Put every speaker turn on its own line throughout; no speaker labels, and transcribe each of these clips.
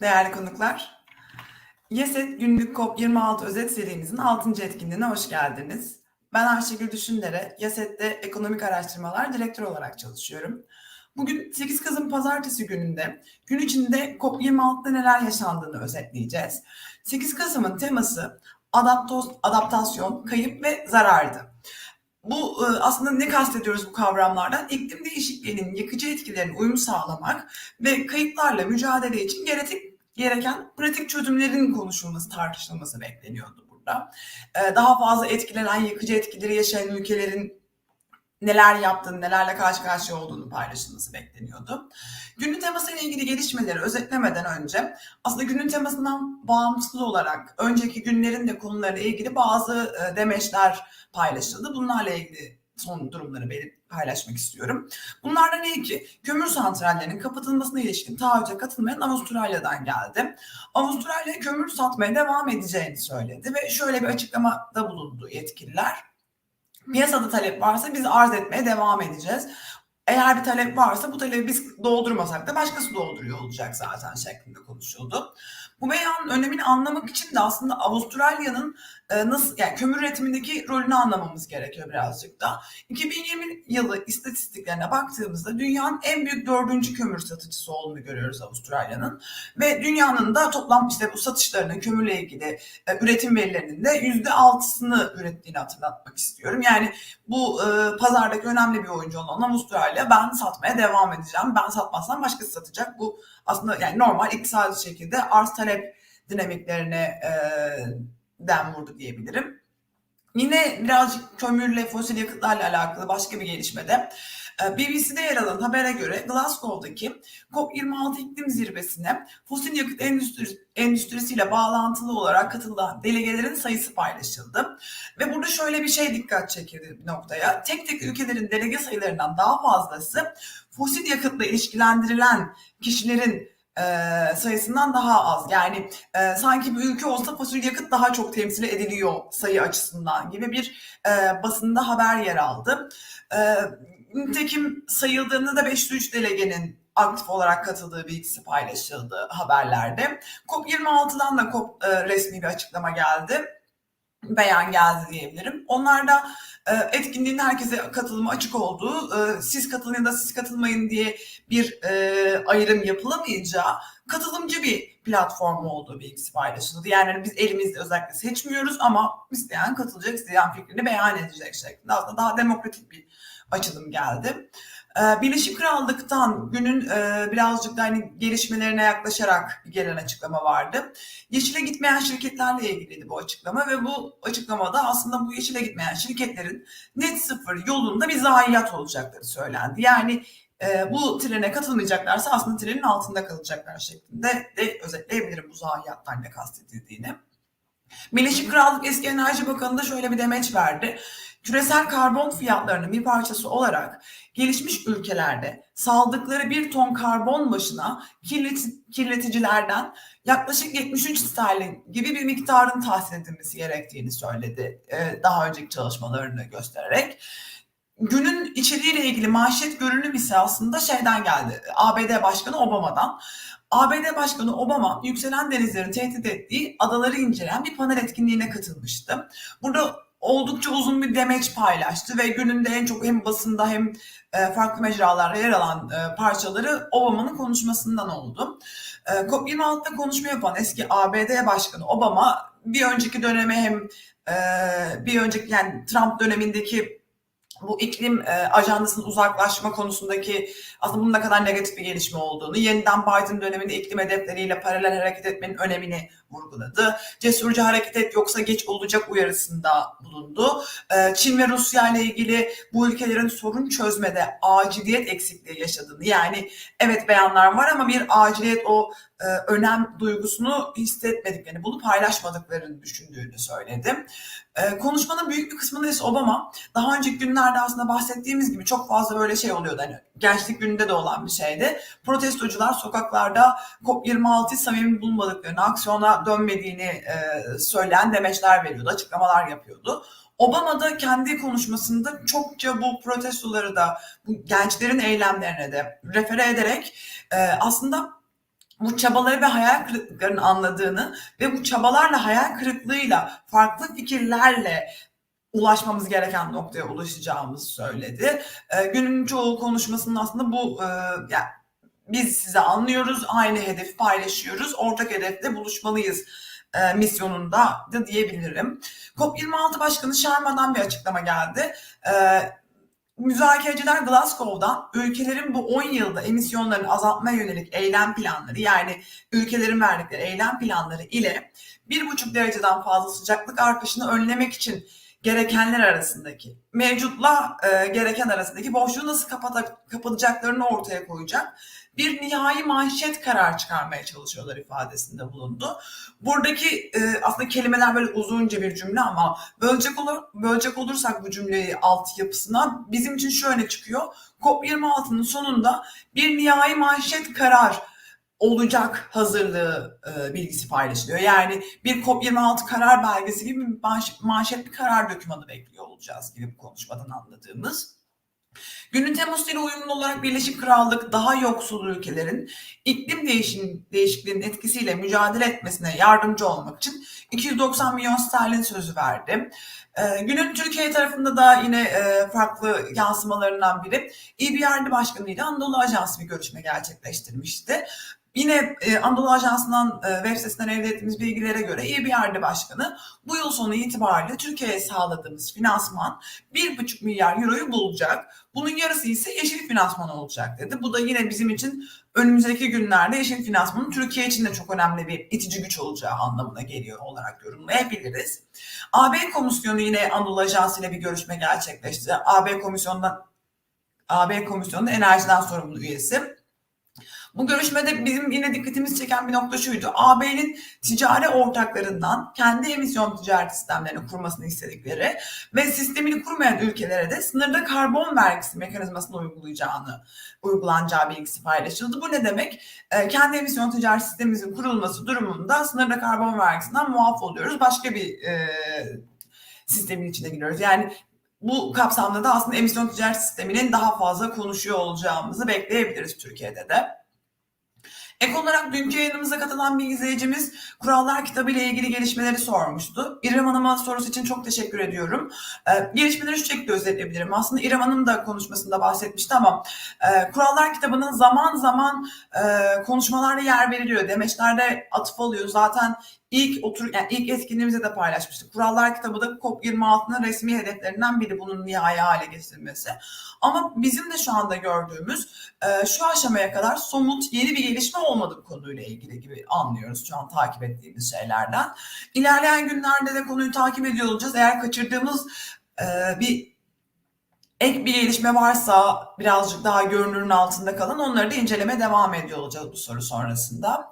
Değerli konuklar, YESET günlük COP26 özet serimizin 6. etkinliğine hoş geldiniz. Ben Ayşegül Düşündere, YESET'te ekonomik araştırmalar direktör olarak çalışıyorum. Bugün 8 Kasım Pazartesi gününde gün içinde COP26'da neler yaşandığını özetleyeceğiz. 8 Kasım'ın teması adaptos, adaptasyon, kayıp ve zarardı. Bu e, aslında ne kastediyoruz bu kavramlardan? İklim değişikliğinin yıkıcı etkilerine uyum sağlamak ve kayıplarla mücadele için gerek, gereken pratik çözümlerin konuşulması, tartışılması bekleniyordu burada. E, daha fazla etkilenen, yıkıcı etkileri yaşayan ülkelerin neler yaptığını, nelerle karşı karşıya olduğunu paylaşılması bekleniyordu. Günün temasıyla ilgili gelişmeleri özetlemeden önce aslında günün temasından bağımsız olarak önceki günlerin de konularıyla ilgili bazı e, demeçler paylaşıldı. Bunlarla ilgili son durumları belir- paylaşmak istiyorum. Bunlardan ilki kömür santrallerinin kapatılmasına ilişkin taahhüte katılmayan Avustralya'dan geldi. Avustralya kömür satmaya devam edeceğini söyledi ve şöyle bir açıklamada bulundu yetkililer. Piyasada talep varsa biz arz etmeye devam edeceğiz. Eğer bir talep varsa bu talebi biz doldurmasak da başkası dolduruyor olacak zaten şeklinde konuşuldu. Bu beyanın önemini anlamak için de aslında Avustralya'nın e, nasıl yani kömür üretimindeki rolünü anlamamız gerekiyor birazcık da. 2020 yılı istatistiklerine baktığımızda dünyanın en büyük dördüncü kömür satıcısı olduğunu görüyoruz Avustralya'nın. Ve dünyanın da toplam işte bu satışlarının kömürle ilgili e, üretim verilerinin de yüzde altısını ürettiğini hatırlatmak istiyorum. Yani bu e, pazardaki önemli bir oyuncu olan Avustralya ben satmaya devam edeceğim. Ben satmazsam başkası satacak. Bu aslında yani normal iktisadi şekilde arz talep dinamiklerine e, den vurdu diyebilirim. Yine birazcık kömürle, fosil yakıtlarla alakalı başka bir gelişmede e, BBC'de yer alan habere göre Glasgow'daki COP26 iklim zirvesine fosil yakıt endüstri, endüstrisiyle bağlantılı olarak katılan delegelerin sayısı paylaşıldı. Ve burada şöyle bir şey dikkat çekildi bir noktaya. Tek tek ülkelerin delege sayılarından daha fazlası fosil yakıtla ilişkilendirilen kişilerin e, sayısından daha az. Yani e, sanki bir ülke olsa fosil yakıt daha çok temsil ediliyor sayı açısından gibi bir e, basında haber yer aldı. E, nitekim sayıldığında da 503 delegenin aktif olarak katıldığı bilgisi paylaşıldı haberlerde. COP26'dan da COP e, resmi bir açıklama geldi beyan geldi diyebilirim. Onlar da e, etkinliğin herkese katılımı açık olduğu, e, siz katılın ya da siz katılmayın diye bir e, ayrım yapılamayacağı katılımcı bir platform olduğu bilgisi paylaşıldı. Yani hani biz elimizde özellikle seçmiyoruz ama isteyen katılacak, isteyen fikrini beyan edecek şeklinde. Aslında daha demokratik bir açılım geldi. Ee, Birleşik Krallık'tan günün e, birazcık da hani gelişmelerine yaklaşarak gelen açıklama vardı. Yeşile gitmeyen şirketlerle ilgiliydi bu açıklama ve bu açıklamada aslında bu yeşile gitmeyen şirketlerin net sıfır yolunda bir zayiat olacakları söylendi. Yani e, bu trene katılmayacaklarsa aslında trenin altında kalacaklar şeklinde de özetleyebilirim bu zayiattan ne kastedildiğini. Birleşik Krallık Eski Enerji Bakanı da şöyle bir demeç verdi. Küresel karbon fiyatlarının bir parçası olarak gelişmiş ülkelerde saldıkları bir ton karbon başına kirleti, kirleticilerden yaklaşık 73 sterlin gibi bir miktarın tahsil edilmesi gerektiğini söyledi e, daha önceki çalışmalarını göstererek. Günün içeriğiyle ilgili manşet görünüm ise aslında şeyden geldi. ABD Başkanı Obama'dan. ABD Başkanı Obama yükselen denizlerin tehdit ettiği adaları inceleyen bir panel etkinliğine katılmıştı. Burada oldukça uzun bir demeç paylaştı ve gününde en çok hem basında hem e, farklı mecralarda yer alan e, parçaları Obama'nın konuşmasından oldu. E, COP26'da konuşma yapan eski ABD Başkanı Obama bir önceki döneme hem bir önceki yani Trump dönemindeki bu iklim ajandasının uzaklaşma konusundaki aslında bunun ne kadar negatif bir gelişme olduğunu, yeniden Biden döneminde iklim hedefleriyle paralel hareket etmenin önemini vurguladı. Cesurca hareket et yoksa geç olacak uyarısında bulundu. E, Çin ve Rusya ile ilgili bu ülkelerin sorun çözmede aciliyet eksikliği yaşadığını yani evet beyanlar var ama bir aciliyet o e, önem duygusunu hissetmediklerini, bunu paylaşmadıklarını düşündüğünü söyledi. E, konuşmanın büyük bir kısmında ise Obama daha önceki günlerde aslında bahsettiğimiz gibi çok fazla böyle şey oluyordu. Hani gençlik gününde de olan bir şeydi. Protestocular sokaklarda COP26 samimi bulmadıklarını, aksiyona dönmediğini e, söyleyen demeçler veriyordu, açıklamalar yapıyordu. Obama da kendi konuşmasında çokça bu protestoları da bu gençlerin eylemlerine de refere ederek e, aslında bu çabaları ve hayal kırıklıklarını anladığını ve bu çabalarla hayal kırıklığıyla farklı fikirlerle ulaşmamız gereken noktaya ulaşacağımızı söyledi. E, günün çoğu konuşmasının aslında bu e, yani biz size anlıyoruz, aynı hedefi paylaşıyoruz, ortak hedefte buluşmalıyız e, misyonunda da diyebilirim. COP26 Başkanı Sharma'dan bir açıklama geldi. E, müzakereciler Glasgow'dan ülkelerin bu 10 yılda emisyonlarını azaltmaya yönelik eylem planları yani ülkelerin verdikleri eylem planları ile 1,5 dereceden fazla sıcaklık artışını önlemek için gerekenler arasındaki mevcutla e, gereken arasındaki boşluğu nasıl kapata, kapatacaklarını ortaya koyacak bir nihai manşet karar çıkarmaya çalışıyorlar ifadesinde bulundu. Buradaki e, aslında kelimeler böyle uzunca bir cümle ama bölecek olur bölecek olursak bu cümleyi altyapısına bizim için şöyle çıkıyor. COP26'nın sonunda bir nihai manşet karar olacak hazırlığı e, bilgisi paylaşılıyor. Yani bir COP26 karar belgesi gibi bir manş, manşet bir karar dokümanı bekliyor olacağız gibi bu konuşmadan anladığımız. Günün temasıyla uyumlu olarak Birleşik Krallık daha yoksul ülkelerin iklim değişim, değişikliğinin etkisiyle mücadele etmesine yardımcı olmak için 290 milyon sterlin sözü verdi. Ee, günün Türkiye tarafında da yine e, farklı yansımalarından biri EBRD Başkanı ile Anadolu Ajansı bir görüşme gerçekleştirmişti. Yine e, Anadolu Ajansı'ndan e, web sitesinden elde ettiğimiz bilgilere göre EBRD Başkanı bu yıl sonu itibariyle Türkiye'ye sağladığımız finansman 1,5 milyar euroyu bulacak. Bunun yarısı ise yeşil finansman olacak dedi. Bu da yine bizim için önümüzdeki günlerde yeşil finansmanın Türkiye için de çok önemli bir itici güç olacağı anlamına geliyor olarak yorumlayabiliriz. AB Komisyonu yine Anadolu Ajansı ile bir görüşme gerçekleşti. AB Komisyonu'ndan AB Komisyonu'nda enerjiden sorumlu üyesi bu görüşmede bizim yine dikkatimiz çeken bir nokta şuydu. AB'nin ticari ortaklarından kendi emisyon ticaret sistemlerini kurmasını istedikleri ve sistemini kurmayan ülkelere de sınırda karbon vergisi mekanizmasını uygulayacağını, uygulanacağı bilgisi paylaşıldı. Bu ne demek? E, kendi emisyon ticaret sistemimizin kurulması durumunda sınırda karbon vergisinden muaf oluyoruz. Başka bir e, sistemin içine giriyoruz. Yani bu kapsamda da aslında emisyon ticaret sisteminin daha fazla konuşuyor olacağımızı bekleyebiliriz Türkiye'de de. Ek olarak dünkü yayınımıza katılan bir izleyicimiz kurallar kitabı ile ilgili gelişmeleri sormuştu. İrem Hanım'a sorusu için çok teşekkür ediyorum. Ee, gelişmeleri şu şekilde özetleyebilirim. Aslında İrem Hanım da konuşmasında bahsetmişti ama e, kurallar kitabının zaman zaman e, konuşmalarda yer veriliyor. Demeçlerde atıf alıyor. Zaten ilk otur yani ilk etkinliğimizde de paylaşmıştık. Kurallar kitabı da COP26'nın resmi hedeflerinden biri bunun nihai hale getirilmesi. Ama bizim de şu anda gördüğümüz e, şu aşamaya kadar somut yeni bir gelişme olmadı bu konuyla ilgili gibi anlıyoruz şu an takip ettiğimiz şeylerden. İlerleyen günlerde de konuyu takip ediyor olacağız. Eğer kaçırdığımız e, bir ek bir gelişme varsa birazcık daha görünürün altında kalan onları da inceleme devam ediyor olacağız bu soru sonrasında.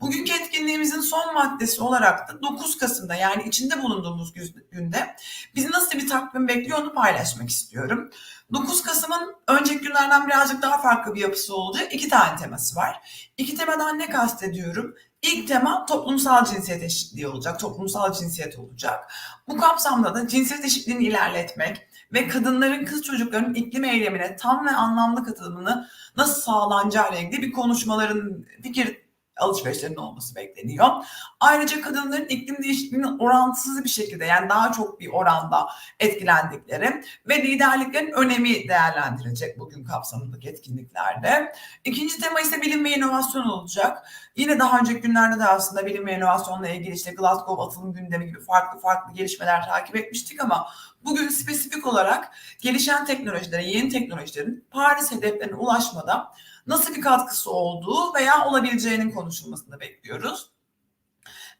Bugünkü etkinliğimizin son maddesi olarak da 9 Kasım'da yani içinde bulunduğumuz günde bizi nasıl bir takvim bekliyor onu paylaşmak istiyorum. 9 Kasım'ın önceki günlerden birazcık daha farklı bir yapısı olacak. İki tane teması var. İki temadan ne kastediyorum? İlk tema toplumsal cinsiyet eşitliği olacak, toplumsal cinsiyet olacak. Bu kapsamda da cinsiyet eşitliğini ilerletmek ve kadınların, kız çocukların iklim eylemine tam ve anlamlı katılımını nasıl sağlanacağı ilgili bir konuşmaların, fikir alışverişlerinin olması bekleniyor. Ayrıca kadınların iklim değişikliğinin orantısız bir şekilde yani daha çok bir oranda etkilendikleri ve liderliklerin önemi değerlendirilecek bugün kapsamındaki etkinliklerde. İkinci tema ise bilim ve inovasyon olacak. Yine daha önceki günlerde de aslında bilim ve inovasyonla ilgili işte Glasgow atılım gündemi gibi farklı farklı gelişmeler takip etmiştik ama bugün spesifik olarak gelişen teknolojilere, yeni teknolojilerin Paris hedeflerine ulaşmada nasıl bir katkısı olduğu veya olabileceğinin konuşulmasını bekliyoruz.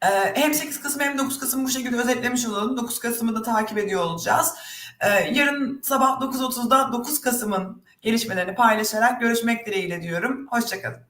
Ee, hem 8 Kasım hem 9 Kasım bu şekilde özetlemiş olalım. 9 Kasım'ı da takip ediyor olacağız. Ee, yarın sabah 9.30'da 9 Kasım'ın gelişmelerini paylaşarak görüşmek dileğiyle diyorum. Hoşçakalın.